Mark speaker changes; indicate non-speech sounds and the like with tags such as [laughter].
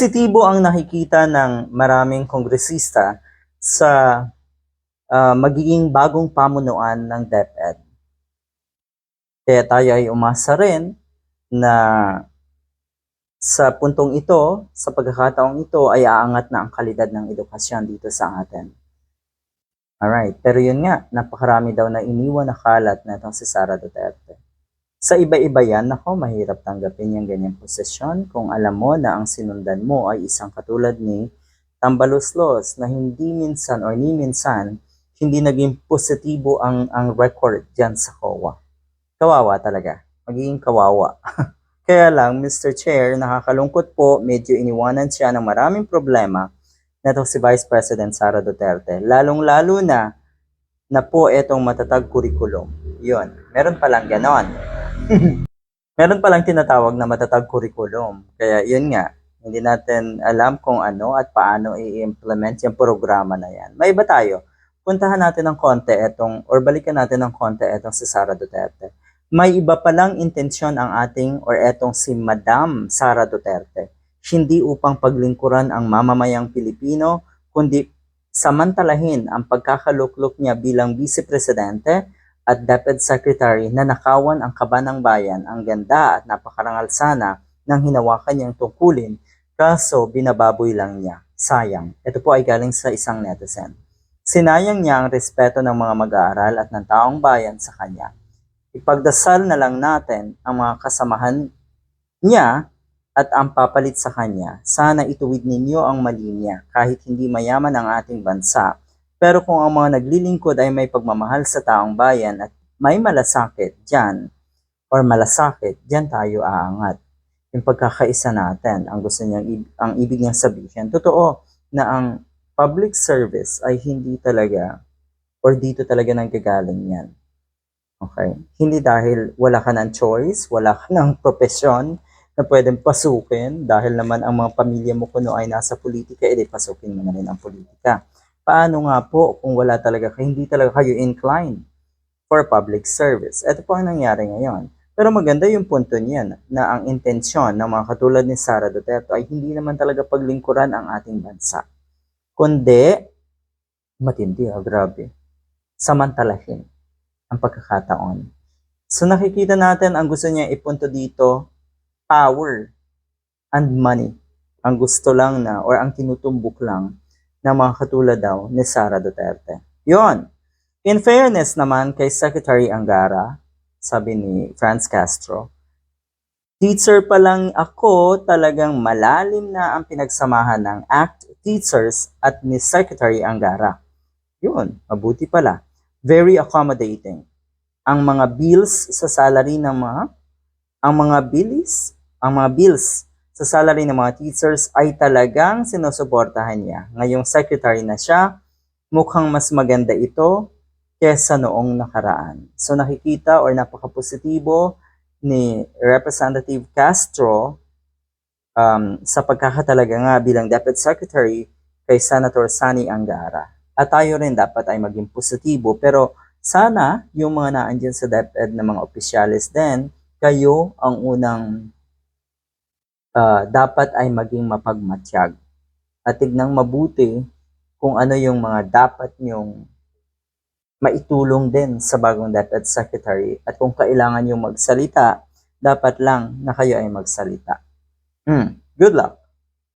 Speaker 1: Positibo ang nakikita ng maraming kongresista sa ah, magiging bagong pamunuan ng DepEd. Kaya tayo ay umasa rin na sa puntong ito, sa pagkakataong ito, ay aangat na ang kalidad ng edukasyon dito sa atin. Alright, pero yun nga, napakarami daw na iniwan na kalat na itong si Sara Duterte. Sa iba-iba yan, nako, mahirap tanggapin yung ganyang posisyon kung alam mo na ang sinundan mo ay isang katulad ni Tambaluslos na hindi minsan or ni minsan hindi naging positibo ang ang record diyan sa COA. Kawawa talaga. Magiging kawawa. [laughs] Kaya lang, Mr. Chair, nakakalungkot po, medyo iniwanan siya ng maraming problema na to si Vice President Sara Duterte. Lalong-lalo na na po itong matatag curriculum. Yun, meron palang ganon. [laughs] meron palang tinatawag na matatag curriculum. Kaya yun nga, hindi natin alam kung ano at paano i-implement yung programa na yan. May iba tayo. Puntahan natin ng konti itong, or balikan natin ng konti itong si Sara Duterte. May iba palang intensyon ang ating or etong si Madam Sara Duterte. Hindi upang paglingkuran ang mamamayang Pilipino, kundi samantalahin ang pagkakaluklok niya bilang Vice Presidente at DepEd Secretary na nakawan ang kaba ng bayan ang ganda at napakarangal sana ng hinawakan niyang tungkulin kaso binababoy lang niya. Sayang. Ito po ay galing sa isang netizen. Sinayang niya ang respeto ng mga mag-aaral at ng taong bayan sa kanya. Ipagdasal na lang natin ang mga kasamahan niya at ang papalit sa kanya. Sana ituwid ninyo ang mali niya kahit hindi mayaman ang ating bansa. Pero kung ang mga naglilingkod ay may pagmamahal sa taong bayan at may malasakit dyan or malasakit, dyan tayo aangat. Yung pagkakaisa natin, ang gusto niyang, ang ibig niyang sabihin. Totoo na ang public service ay hindi talaga or dito talaga nanggagaling yan. Okay? Hindi dahil wala ka ng choice, wala ka ng profesyon na pwedeng pasukin dahil naman ang mga pamilya mo kuno ay nasa politika, edi pasukin mo na rin ang politika. Paano nga po kung wala talaga kayo, hindi talaga kayo inclined for public service? Ito po ang nangyari ngayon. Pero maganda yung punto niyan na ang intensyon ng mga katulad ni Sara Duterte ay hindi naman talaga paglingkuran ang ating bansa. Kundi, matindi ah, grabe, samantalahin ang pagkakataon. So nakikita natin ang gusto niya ipunto dito, power and money. Ang gusto lang na or ang tinutumbok lang ng mga katulad daw ni Sara Duterte. Yon. In fairness naman kay Secretary Angara, sabi ni Franz Castro, teacher pa lang ako, talagang malalim na ang pinagsamahan ng ACT teachers at ni Secretary Angara. Yun, mabuti pala. Very accommodating. Ang mga bills sa salary ng mga ang mga bills, ang mga bills sa salary ng mga teachers ay talagang sinusuportahan niya. Ngayong secretary na siya, mukhang mas maganda ito kesa noong nakaraan. So nakikita or napaka-positibo ni Representative Castro um, sa pagkakatalaga nga bilang Deputy Secretary kay Senator Sani Angara. At tayo rin dapat ay maging positibo pero sana yung mga naandyan sa DepEd na mga opisyalis din, kayo ang unang ah, dapat ay maging mapagmatsyag. At tignang mabuti kung ano yung mga dapat nyong maitulong din sa bagong DepEd Secretary at kung kailangan yung magsalita, dapat lang na kayo ay magsalita. Hmm, good luck!